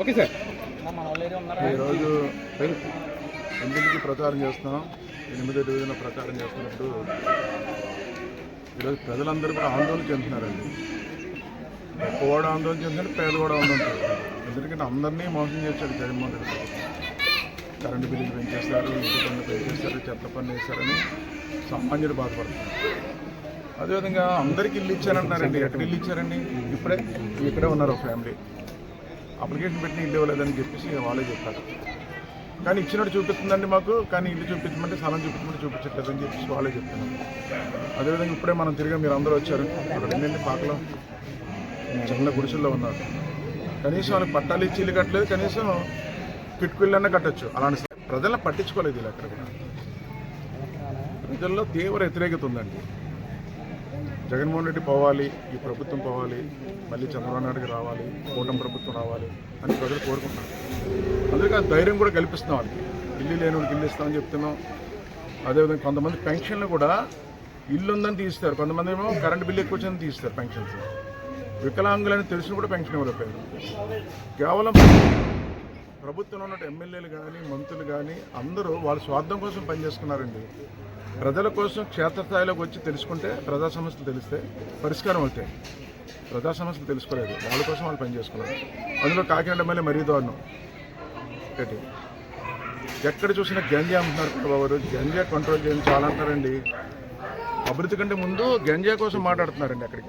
Okay sir. ఈరోజు ఇంటింటికి ప్రచారం చేస్తున్నాం. ఎనిమిదో డివిజన్ ప్రచారం చేస్తున్నప్పుడు ఈరోజు ప్రజలందరూ కూడా ఆందోళన చెందుతున్నారండి. గొప్పవాడు ఆందోళన చెందుతారు పేదవాడు ఆందోళన చెందుతారు ఎందుకంటే అందరినీ మోసం చేశాడు జగన్మోహన్ రెడ్డి కరెంటు బిల్లులు పెంచేస్తారు ఇంటి పన్ను పెంచేస్తారు చెత్త పన్ను వేస్తారని సామాన్యుడు బాధపడుతున్నారు. అదేవిధంగా అందరికీ ఇల్లు ఇచ్చారంటున్నారండి. ఎక్కడ ఇల్లు ఇచ్చారండి? ఇప్పుడే ఇక్కడే ఉన్నారు ఒక ఫ్యామిలీ. అప్లికేషన్ పెట్టి ఇల్లు ఇవ్వలేదని చెప్పేసి వాళ్ళే చెప్పారు. కానీ ఇచ్చినట్టు చూపిస్తుందండి మాకు కానీ ఇల్లు చూపించమంటే స్థలం చూపించమంటే చూపించట్లేదని చెప్పేసి వాళ్ళే చెప్తున్నారు. అదేవిధంగా ఇప్పుడే మనం తిరిగి మీరు అందరూ వచ్చారు. అక్కడ ఏంటంటే పాకలో చిన్న గుడిసెల్లో ఉన్నారు కనీసం వాళ్ళకి పట్టాలు ఇచ్చి ఇల్లు కట్టలేదు కనీసం కిట్కుళ్ళన్నా కట్టచ్చు. అలాంటి ప్రజలను పట్టించుకోలేదు ఇలా అక్కడ కూడా ప్రజల్లో తీవ్ర వ్యతిరేకత ఉందండి. జగన్మోహన్ రెడ్డి పోవాలి ఈ ప్రభుత్వం పోవాలి మళ్ళీ చంద్రబాబు నాయుడుకి రావాలి కూటమి ప్రభుత్వం రావాలి అని ప్రజలు కోరుకుంటున్నారు. అందుకే ఆ ధైర్యం కూడా కల్పిస్తున్నాం వాళ్ళకి. ఇల్లు లేని వాళ్ళకి ఇల్లు ఇస్తామని చెప్తున్నాం. అదేవిధంగా కొంతమంది పెన్షన్లు కూడా ఇల్లు ఉందని తీస్తారు. కొంతమంది ఏమో కరెంట్ బిల్లు ఎక్కువ వచ్చిందని తీస్తారు పెన్షన్స్. వికలాంగులని తెలిసిన కూడా పెన్షన్ ఇవ్వలేకపోయారు. కేవలం ప్రభుత్వంలో ఉన్న ఎమ్మెల్యేలు కానీ మంత్రులు కానీ అందరూ వాళ్ళ స్వార్థం కోసం పనిచేసుకున్నారండి. ప్రజల కోసం క్షేత్రస్థాయిలోకి వచ్చి తెలుసుకుంటే ప్రజా సమస్యలు తెలిస్తే పరిష్కారం అవుతాయి. ప్రజా సమస్యలు తెలుసుకోలేదు. వాళ్ళ కోసం వాళ్ళు పనిచేసుకున్నారు. అందులో కాకినాడ ఎమ్మెల్యే మరీ దారుణం. ఒకటి ఎక్కడ చూసినా గంజా అంటున్నారు బాబు గంజా కంట్రోల్ చేయడం చాలా అంటారండి. అభివృద్ధి కంటే ముందు గంజా కోసం మాట్లాడుతున్నారండి అక్కడికి.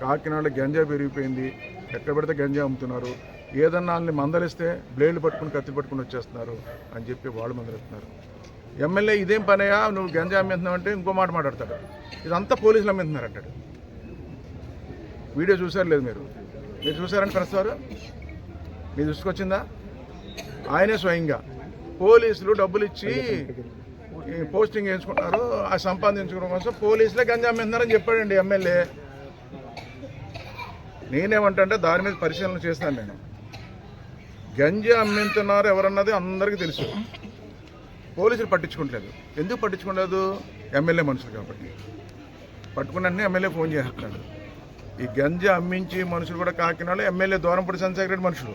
కాకినాడలో గంజా పెరిగిపోయింది. ఎక్కడ పడితే గంజా అమ్ముతున్నారు. ఏదన్నా వాళ్ళని మందలిస్తే బ్లేడ్లు పట్టుకుని కత్తి పట్టుకుని వచ్చేస్తున్నారు అని చెప్పి వాళ్ళు మందలిస్తున్నారు. ఎమ్మెల్యే ఇదేం పనయా? నువ్వు గంజా అమ్మేస్తున్నావు అంటే ఇంకో మాట మాట్లాడతాడు. ఇదంతా పోలీసులు అమ్మేస్తున్నారు అంటాడు. వీడియో చూసారు లేదు మీరు? మీరు చూసారని ప్రెస్ వారు? మీ ఆయనే స్వయంగా. పోలీసులు డబ్బులు ఇచ్చి పోస్టింగ్ వేయించుకుంటారు ఆ సంపాదించుకోవడం కోసం పోలీసులే గంజా అమ్మేస్తున్నారని చెప్పాడండి ఎమ్మెల్యే. నేనేమంటే దాని మీద పరిశీలన చేస్తాను నేను. గంజా అమ్మింతున్నారు ఎవరన్నది అందరికీ తెలుసు. పోలీసులు పట్టించుకోవట్లేదు ఎందుకు పట్టించుకోలేదు? ఎమ్మెల్యే మనుషులు కాబట్టి. పట్టుకున్న ఎమ్మెల్యే ఫోన్ చేస్తున్నాడు ఈ గంజా అమ్మించి మనుషులు కూడా కాకినాడ ఎమ్మెల్యే దూరంపూడి చంద్రశేఖర్ మనుషులు.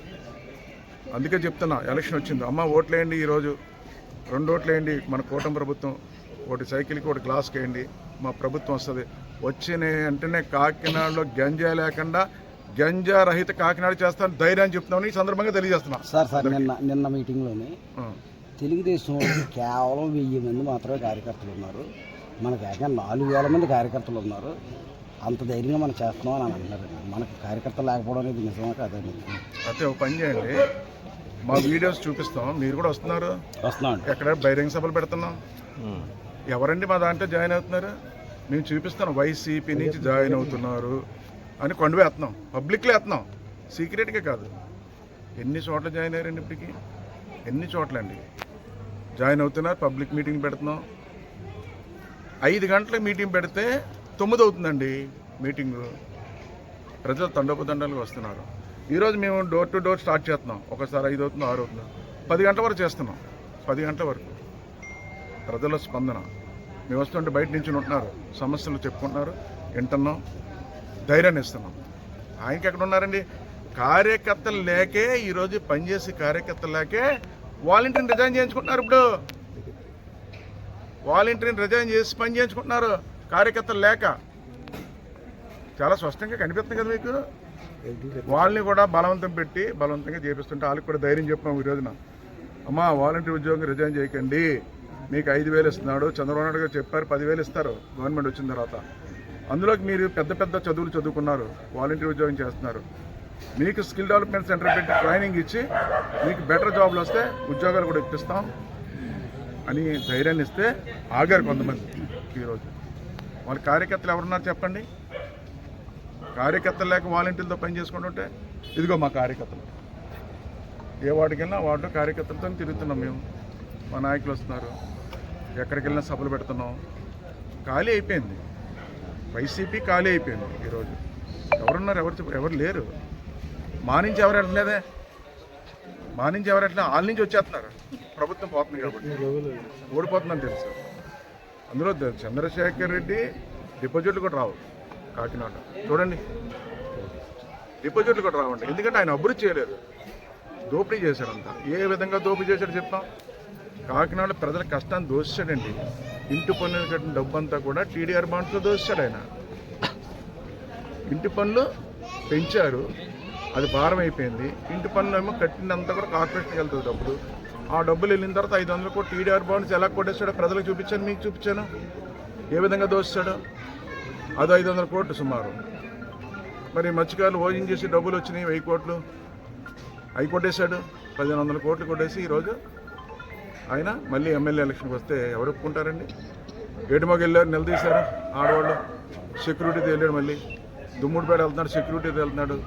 అందుకే చెప్తున్నా ఎలక్షన్ వచ్చింది. అమ్మ ఓట్లేయండి ఈరోజు. రెండు ఓట్లేయండి మన కూటమి ప్రభుత్వం. ఒకటి సైకిల్కి ఒకటి గ్లాస్కి వేయండి మా ప్రభుత్వం వస్తుంది. వచ్చిన వెంటనే కాకినాడలో గంజా లేకుండా గంజా రహిత కాకినాడ చేస్తాను ధైర్యాన్ని చెప్తున్నామని ఈ సందర్భంగా తెలియజేస్తున్నా. సార్ సార్ నిన్న నిన్న మీటింగ్లోని. తెలుగుదేశం కేవలం వెయ్యి మంది మాత్రమే కార్యకర్తలు ఉన్నారు. మనకి ఏకంగా నాలుగు వేల మంది కార్యకర్తలు ఉన్నారు. అంత ధైర్యంగా మనం చేస్తున్నాం అని అంటున్నారు. మనకి కార్యకర్తలు లేకపోవడం అనేది నిజమా కాదండి అయితే ఒక పని చేయండి. మా వీడియోస్ చూపిస్తాం. మీరు కూడా వస్తున్నారు. వస్తున్నాం ఎక్కడ బహిరంగ సభలు పెడుతున్నాం. ఎవరండి మా దాంట్లో జాయిన్ అవుతున్నారు? మేము చూపిస్తాను వైసీపీ నుంచి జాయిన్ అవుతున్నారు. అని కొండ వేస్తున్నాం. పబ్లిక్లో వేస్తున్నాం. సీక్రెట్గా కాదు. ఎన్ని చోట్ల జాయిన్ అయ్యారండి ఇప్పటికి? ఎన్ని చోట్ల అండి జాయిన్ అవుతున్నారు పబ్లిక్ మీటింగ్ పెడుతున్నాం. ఐదు గంటల మీటింగ్ పెడితే తొమ్మిది అవుతుందండి మీటింగు ప్రజలు తండోపదండాలకు వస్తున్నారు. ఈరోజు మేము డోర్ టు డోర్ స్టార్ట్ చేస్తున్నాం. ఒకసారి ఐదు అవుతుంది ఆరు అవుతుంది. పది గంటల వరకు చేస్తున్నాం. పది గంటల వరకు. ప్రజల స్పందన. మేము వస్తుంటే బయట నుంచి ఉంటున్నారు. సమస్యలు చెప్పుకుంటున్నారు. వింటున్నాం. ధైర్యాన్ని ఇస్తున్నాం. ఆయనకి ఎక్కడ ఉన్నారండి? కార్యకర్తలు లేకే ఈరోజు పనిచేసే కార్యకర్తలు లేకే వాలంటీర్ని రిజైన్ చేయించుకుంటున్నారు ఇప్పుడు. వాలంటీర్ని రిజైన్ చేసి పని చేయించుకుంటున్నారు కార్యకర్తలు లేక. చాలా స్పష్టంగా కనిపిస్తుంది కదా మీకు? వాళ్ళని కూడా బలవంతం పెట్టి బలవంతంగా చేపిస్తుంటే వాళ్ళకి కూడా ధైర్యం చెప్పాము ఈ రోజున. అమ్మా వాలంటీర్ ఉద్యోగం రిజైన్ చేయకండి. మీకు ఐదు వేలు ఇస్తున్నాడు. చంద్రబాబు నాయుడు గారు చెప్పారు పదివేలు ఇస్తారు. గవర్నమెంట్ వచ్చిన తర్వాత. అందులోకి మీరు పెద్ద పెద్ద చదువులు చదువుకున్నారు వాలంటీర్ ఉద్యోగం చేస్తున్నారు. మీకు స్కిల్ డెవలప్మెంట్ సెంటర్ పెట్టి ట్రైనింగ్ ఇచ్చి మీకు బెటర్ జాబ్లు వస్తే ఉద్యోగాలు కూడా ఇప్పిస్తాం అని ధైర్యాన్ని ఇస్తే ఆగారు కొంతమంది ఈరోజు వాళ్ళ కార్యకర్తలు ఎవరున్నారు చెప్పండి? కార్యకర్తలు లేక వాలంటీర్లతో పని చేసుకుంటుంటే ఇదిగో మా కార్యకర్తలు. ఏ వాటికి వెళ్ళినా వాటిలో కార్యకర్తలతో తిరుగుతున్నాం మేము. మా నాయకులు వస్తున్నారు. ఎక్కడికి వెళ్ళినా సభలు పెడుతున్నాం. ఖాళీ అయిపోయింది. వైసీపీ ఖాళీ అయిపోయింది ఈరోజు. ఎవరున్నారు? ఎవరు ఎవరు లేరు. మా నుంచి ఎవరు వెళ్ళలేదే? మా నుంచి ఎవరు వెళ్ళినా వాళ్ళ నుంచి వచ్చేస్తున్నారు. ప్రభుత్వం పోతుంది కాబట్టి. ఓడిపోతుందని తెలుసు. అందులో చంద్రశేఖర్ రెడ్డి డిపాజిట్లు కూడా రావు కాకినాడ. చూడండి. డిపాజిట్లు కూడా రావండి. ఎందుకంటే ఆయన అభివృద్ధి చేయలేదు. దోపిడీ చేశాడంట. ఏ విధంగా దోపిడీ చేశాడు చెప్తాం. కాకినాడ ప్రజల కష్టాన్ని దోషాడండి ఇంటి పన్నులు కట్టిన డబ్బు అంతా కూడా టీడీఆర్ బాండ్స్లో దోశాడు ఆయన. ఇంటి పన్నులు పెంచారు అది భారం అయిపోయింది. ఇంటి పన్ను ఏమో కట్టినంతా కూడా కార్పొరేషన్కి వెళ్తుంది డబ్బులు. ఆ డబ్బులు వెళ్ళిన తర్వాత ఐదు వందల కూడా టీడీఆర్ బాండ్స్ ఎలా కొట్టేస్తాడో ప్రజలకు చూపించాను మీకు చూపించాను. ఏ విధంగా దోస్తాడు? అది ఐదు వందల కోట్లు సుమారు. మరి మత్స్యకారులు భోజనం చేసి డబ్బులు వచ్చినాయి వెయ్యి కోట్లు. అవి కొట్టేశాడు పదిహేను వందల కోట్లు కొట్టేసి ఈరోజు ఆయన మళ్ళీ ఎమ్మెల్యే ఎలక్షన్కి వస్తే ఎవరు ఒప్పుకుంటారండి? ఏడుమోకి వెళ్ళారు నిలదీశారు ఆడవాళ్ళు సెక్యూరిటీతో వెళ్ళాడు మళ్ళీ. దుమ్ముడిపేట వెళ్తున్నాడు సెక్యూరిటీతో వెళ్తున్నాడు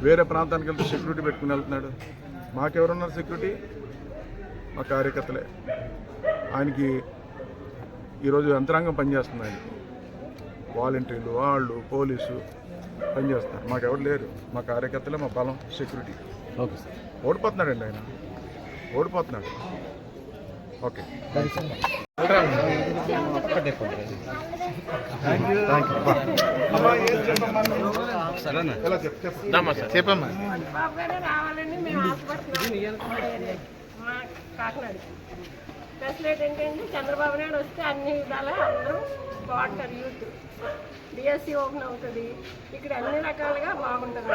వేరే ప్రాంతానికి వెళ్తే సెక్యూరిటీ పెట్టుకుని వెళ్తున్నాడు. మాకెవరున్నారు సెక్యూరిటీ? మా కార్యకర్తలే. ఆయనకి ఈరోజు యంత్రాంగం పనిచేస్తుంది ఆయనకి వాలంటీర్లు వాళ్ళు పోలీసు పనిచేస్తున్నారు. మాకెవరు లేరు. మా కార్యకర్తలే మా బలం సెక్యూరిటీ. Okay sir. ఓడిపోతున్నాడండి ఆయన. ఓడిపోతున్నాడు. ఓకే. చెప్పమ్మా బాబు మా ఫెసిలిటీ ఏంటంటే చంద్రబాబు నాయుడు వస్తే అన్ని విధాలా అందరూ బాగుంటారు యూత్ డిఎస్సి ఓపెన్ అవుతుంది ఇక్కడ అన్ని రకాలుగా బాగుంటుంది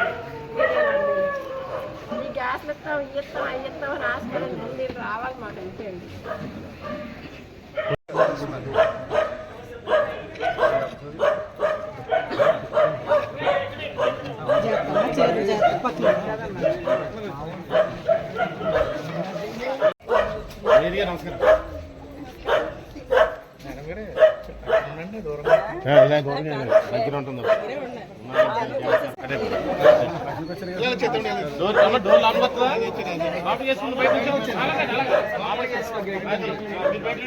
ఈ గ్యాస్లు ఇస్తాం ఇస్తాం అవి ఇస్తాం అని ఆశపడండి మీరు రావాలి మాకు అంతే అండి. దగ్గర ఉంటుంది డోర్ అమ్మ, డోర్ లోపలికి వస్తుందా? లోపలికి వేసుకుంటూ బయట నుంచి వచ్చేయండి. అలాగే, అలాగే. లోపలికి వేసుకోండి. అది. మీరు బయట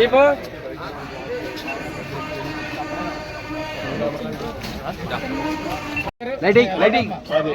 ఉండండి. లైటింగ్ లైటింగ్ అది.